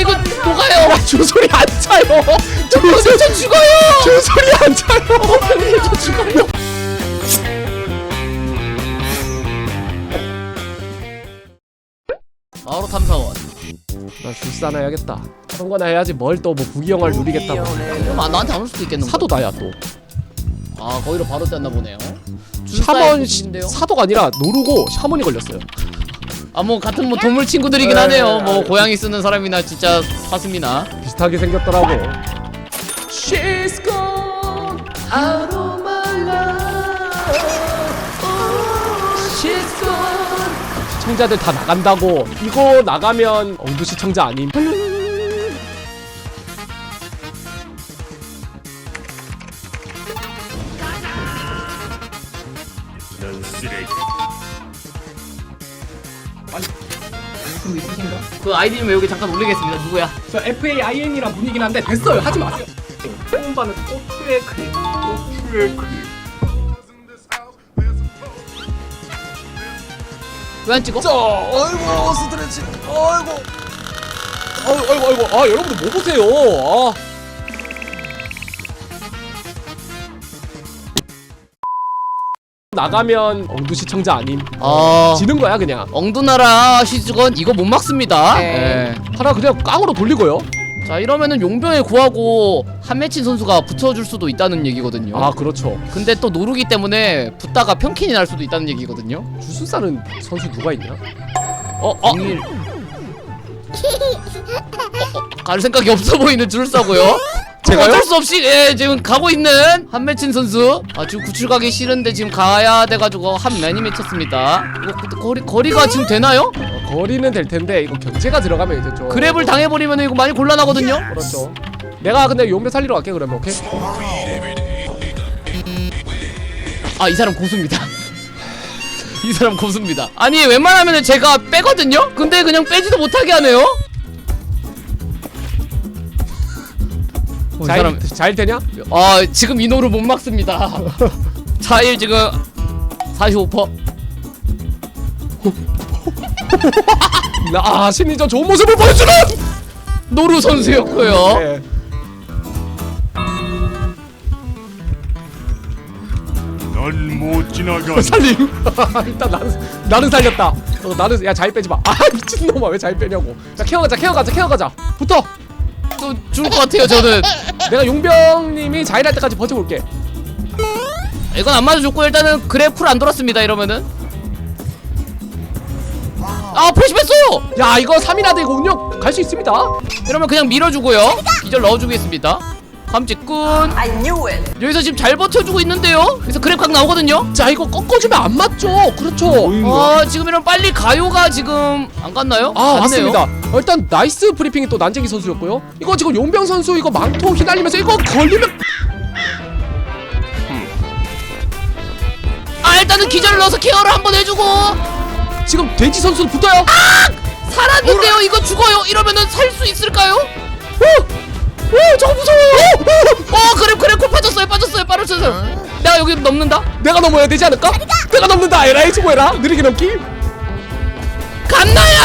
이거 녹아요. 주소리 안 차요. 주소리 저 죽어요. 주소리 안 차요. 저 죽어요. 바로 탐사원. 나 줄스 하나 해야겠다. 그런 거나 해야지 뭘 또 뭐 부귀영화를 누리겠다고. 그럼 아, 나한테 안 올 수도 있겠는 사도 나야 또. 아 거기로 바로 떴나 보네요. 샤먼 시-. 사도가 아니라 노르고 샤먼이 걸렸어요. 아 뭐 같은 뭐 동물 친구들이긴 네. 하네요. 뭐 고양이 쓰는 사람이나 진짜 사슴이나. 비슷하게 생겼더라고. She's gone out of my life. She's gone. 시청자들 다 나간다고. 이거 나가면 엉두 시청자 아님. 그 있으신가? 그 아이디는 외우기 잠깐 올리겠습니다. 누구야? 저 FAIN이란 분이긴 한데 됐어요. 하지 마세요. 뽑아는 고추의 크림. 고추의 크림. 왜 안 찍어? 자, 아이고 스트레칭. 아이고. 아이고 아이고 아이고. 아 여러분들 뭐 보세요. 아. 나가면 엉두 시청자 아님. 아 지는 거야 그냥. 엉두나라 시즈건 이거 못 막습니다. 예. 하나 그냥 깡으로 돌리고요. 자 이러면은 용병에 구하고 한매친 선수가 붙여줄 수도 있다는 얘기거든요. 아 그렇죠. 근데 또 노르기 때문에 붙다가 평킨이 날 수도 있다는 얘기거든요. 주술사는 선수 누가 있냐? 어, 어. 어, 어, 갈 생각이 없어 보이는 줄사고요. 제가요? 어쩔 수 없이 예, 지금 가고 있는 한매친 선수. 아 지금 구출 가기 싫은데 지금 가야 돼가지고 한 맨이 맺혔습니다. 이거 근데 거리 거리가 지금 되나요? 어, 거리는 될 텐데 이거 견제가 들어가면 이제 좀 그랩을 당해버리면 이거 많이 곤란하거든요. 그렇죠. 내가 근데 용배 살리러 갈게 그러면 오케이? 아 이 사람 고수입니다. 이 사람 고수입니다. 아니 웬만하면 제가 빼거든요. 근데 그냥 빼지도 못하게 하네요. 어, 이 잘, 사람 잘 되냐? 아 지금 이노를 못 막습니다. 자일 지금 45%. 아 심리전 좋은 모습을 보여주는! 노루 선수였고요. 네. 넌 못 지나가. 살림. 일단 나는 나는 살렸다. 어, 나는 야잘 빼지 마. 아 미친 놈아 왜잘 빼냐고. 자 케어 가자 케어 가자 케어 가자. 붙어. 또 죽을 것 같아요 저는. 내가 용병님이 자일할 때까지 버텨볼게. 이건 안 맞아줬고 일단은 그래프를 안 돌았습니다 이러면은. 아 표시했어요. 야 이거 3이라도 이거 운영 갈 수 있습니다. 이러면 그냥 밀어주고요. 기절 넣어주겠습니다. 감직꾼. I knew it. 여기서 지금 잘 버텨주고 있는데요. 그래서 그래프 각 나오거든요. 자 이거 꺾어주면 안 맞죠. 그렇죠. 아 지금 이런 빨리 가요가 지금 안 갔나요? 아 갔네요. 맞습니다. 어, 일단 나이스 브리핑이 또 난쟁이 선수였고요. 이거 지금 용병 선수 이거 망토 휘날리면서 이거 걸리면 아 일단은 기절을 넣어서 케어를 한번 해주고 지금 돼지 선수 붙어요. 살았는데요. 이거 죽어요. 이러면은 살 수 있을까요? 오 저거 무서워요. 여기 넘는다. 내가 넘어야 되지 않을까? 내가 넘는다. 에라이 수고해라. 느리게 넘기. 갔나요?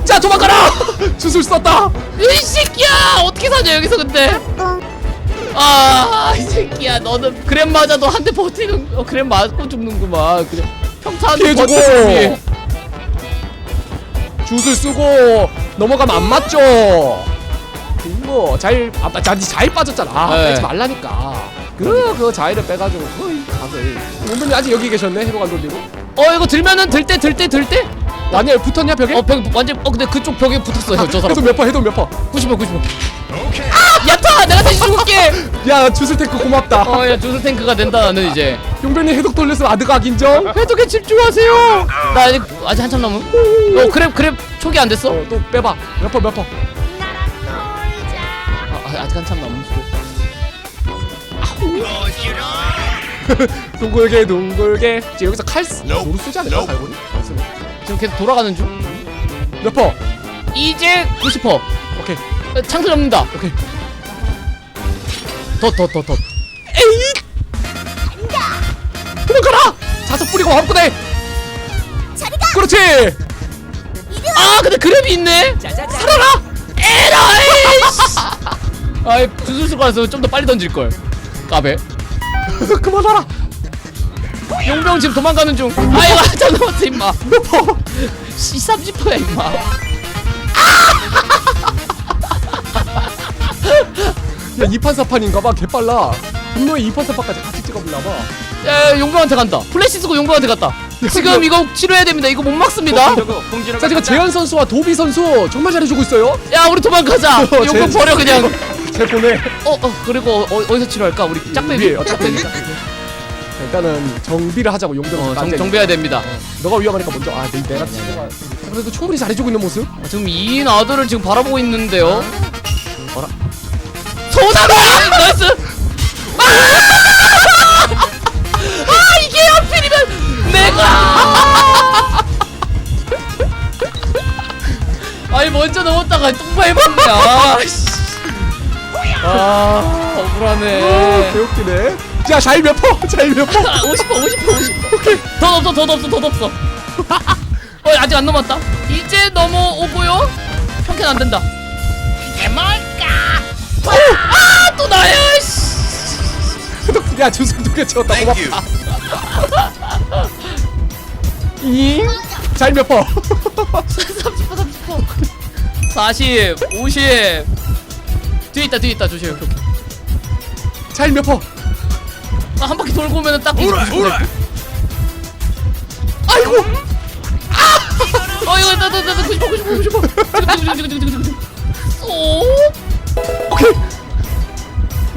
자 도망가라. 주술 썼다. 이 새끼야 어떻게 사냐 여기서 근데. 아이 새끼야 너는 그램 맞아도 한 대 버티는 어, 그램 맞고 죽는구만 그래 평타한테 피해주고. 버텨주지 주술 쓰고 넘어가면 안 맞죠. 이거 잘 아빠 자니 잘 빠졌잖아. 아, 네. 빼지 말라니까. 그 그거 자이를 빼가지고 그 각을. 원빈이 아직 여기 계셨네. 해로가 돌리고. 어 이거 들면은 들 때 들 때 들때 라니엘 붙었냐 벽에? 어 벽 완전 어 근데 그쪽 벽에 붙었어요 저 사람 해도 몇 퍼? 해도 몇 퍼? 90번 90번 아 야타 내가 다시 죽을게 야 주술 탱크 고맙다. 어야 주술 탱크가 된다 나는 이제 용변이 해독 돌렸으면 아드각 인정. 해독에 집중하세요 나 아직 아직 한참 남은 어 그랩 그랩 초기 안 됐어 어, 또 빼봐. 몇 퍼? 몇 퍼? 아, 아직 한참 남은 둥글게 둥글게. 지금 여기서 칼 쓰. 노루 쓰지 않을까 갈고리? 지금 계속 돌아가는 중몇 퍼? 이제 90% 오케이. 창틀 넘는다 오케이. 더더 더더 에이! 도망가라! 자석 뿌리고 화분에! 그렇지! 아아 근데 그랩이 있네 살아라 아이 주술수 가서 좀 더 빨리 던질 걸. 까베. 그만하라 용병 지금 도망가는 중. 아이고 저 넘었어 임마. 몇퍼 C30%야 임마. 야 2판 4판인가봐 개빨라. 분노의 2판 4판까지 같이 찍어볼라봐. 야 용병한테 간다. 플래시 쓰고 용병한테 갔다. 지금 이거 치료해야 됩니다. 이거 못 막습니다. 자 지금 재현 선수와 도비 선수 정말 잘해주고 있어요. 야 우리 도망가자. 어, 용병 제- 버려 그냥 제 보내 어, 어 그리고 어, 어디서 치료할까? 우리 짝배기 위에요 짝배기 자, 일단은 정비를 하자고 용병 어, 정, 정, 정비해야 됩니다. 너가 위험하니까 먼저 아 내, 내가 치료가 그래도 충분히 잘해주고 있는 모습? 아, 지금 이인 아들을 지금 바라보고 있는데요. 어라. 소나다! 나이스! 아! 아 이게 하필이면 내가! 아니 먼저 넘었다가 똥파해봤네. 아씨 아 억울하네. 개웃기네. 자 자일 몇 퍼? 자일 몇 퍼? 50% 50% 50% 오케이. 더 없어 더 없어 더 없어. 어 아직 안 넘었다. 이제 넘어오고요. 평캔 안 된다. 이게 뭘까? 아또 나야 씨. 야 주술 두개 채웠다. 고맙다. 잉? 자일 몇 퍼? 30% 30% 40 50 뒤에 있다 뒤에 있다. 조심 자일 몇 퍼? 아, 한 바퀴 돌고 오면은 딱 오라 오라 아이고! 아! 어, 이거 나나나 90% 90% 90%오 오케이.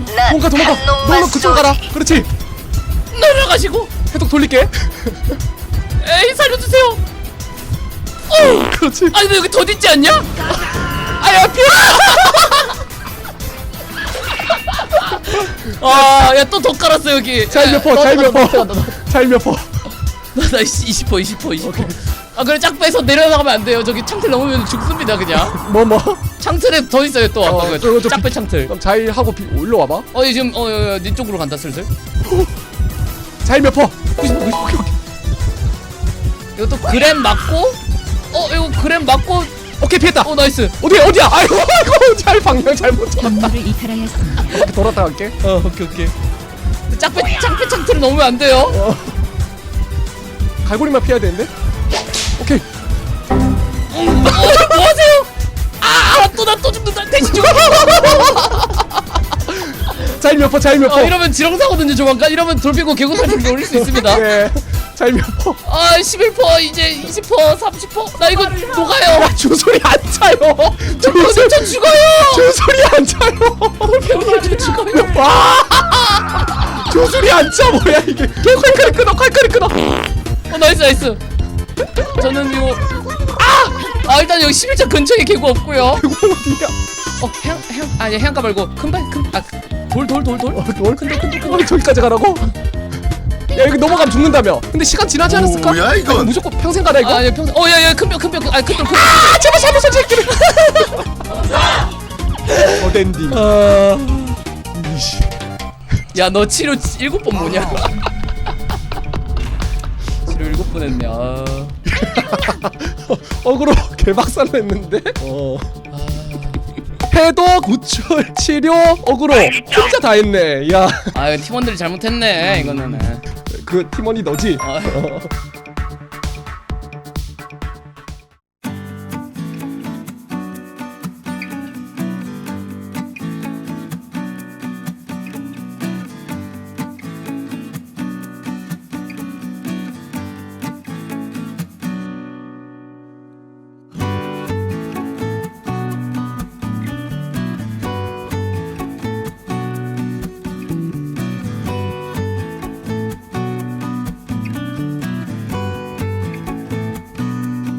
도망가 도망가. 너너 그쪽 가라. 그렇지. 내려가시고. 해독 돌릴게. 에이 살려주세요. 어 그렇지. 아니 근데 여기 더 있지 않냐? 아야 피해! 아야 또 더 깔았어 여기. 자일 몇퍼 자일 몇퍼? 자일 몇퍼? 나20% 20% 20%. 아 그래 짝 빼서 내려나가면 안 돼요. 저기 창틀 넘으면 죽습니다 그냥. 뭐 뭐? 창틀에 더 있어요 또 아까 어, 그 저거 좀 짝빼 창틀. 그럼 자일 하고 비 올라와봐. 어 지금 어네 쪽으로 간다 슬슬. 자일 몇퍼? 90% 90% 오케이 오케이. 이거 또 그램 맞고? 어 이거 그램 맞고 오케이 피했다 어 나이스 어디 어디야 아이고 아이고 잘 방향 잘못 잡았다 이탈하였습니다. 돌았다 갈게 어 오케이 오케이 짝빼 짝빼 창틀을 넘으면 안 돼요 어 갈고리만 피해야 되는데 오케이 어, 뭐 하세요? 아, 또나또 죽는다. 대신 죽어. 자일 몇 퍼 자일 몇 퍼 어, 이러면 지렁사거든요, 조만간. 이러면 돌피고 개구살피 올릴 수 있습니다. 예 자일 몇퍼 아, 11%, 이제 20%, 30%. 나 이거 녹아요. 야 주소리 안 차요 저저 죽어요. 주소리 안 차요 병사 저 죽어요. 와 주소리 안차 뭐야 이게 칼칼이 끊어 칼칼이 끊어 어, 나이스, 나이스. 저는 이거 아! 아, 일단 여기 11차 근처에 개구 없고요. 이거 어디야 어, 해안, 해안, 아니 해안가 말고 큰 발, 큰, 아, 돌, 돌, 돌, 돌. 어, 뭘 근데 근데 근데 저기까지 가라고? 야 여기 넘어가면 죽는다며 근데 시간 지나지 않았을까? 뭐야, 이건? 아니, 무조건 평생 가라 이거 아, 예, 평생. 어, 야, 야, 큰 뼈, 큰 뼈, 아, 큰 돌, 큰 돌. 아 제발 제발 솔직히 어덴딩 아. 야, 너 치료 일곱 번 뭐냐? 치료 일곱 번 했네. 아. 어그로 개박살 냈는데 어 해독 구출 치료 어그로 진짜 다 했네 아, 이거 팀원들이 잘못했네. 이거는. 야그 팀원이 너지? 아,